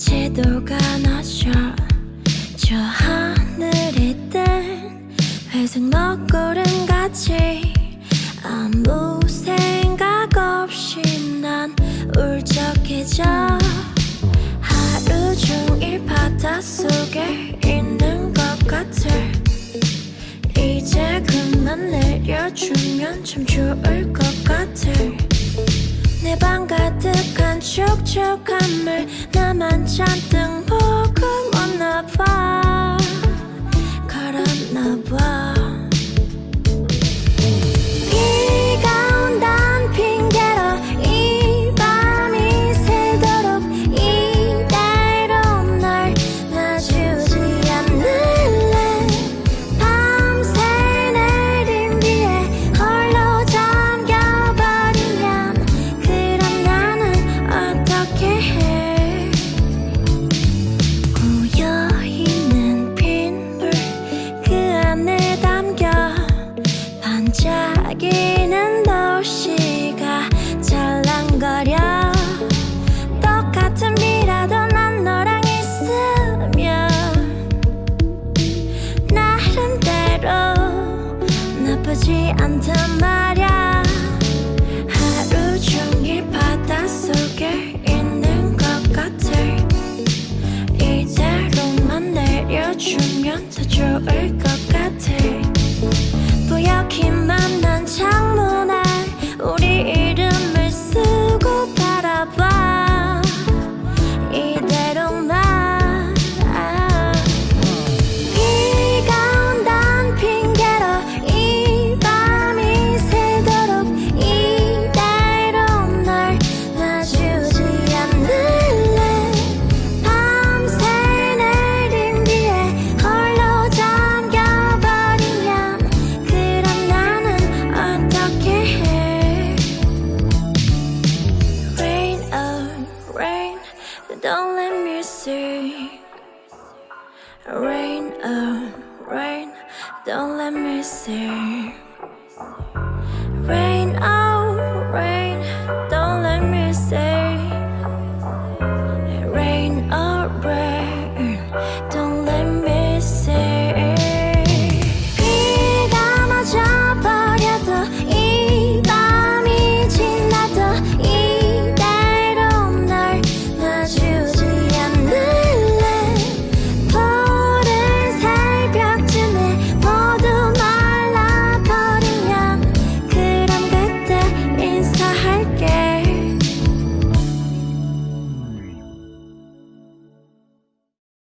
지도가 너셔 저 하늘이 뜬 회색 먹구름같이 아무 생각 없이 난 울적해져. 하루 종일 바다 속에 있는 것 같아. 이제 그만 내려주면 참 좋을 것 같아. 내 방 가득한 촉촉함을 나만 잔뜩 머금었나 봐 반짝이는 도시가 잘랑거려. 똑같은 비라도 난 너랑 있으면 나름대로 나쁘지 않단 말야. 하루 종일 바닷속에 있는 것 같아. 이대로만 내려주면 더 좋을 것 같아 뿌옇기만 mercy. Rain, oh, rain, don't let me see.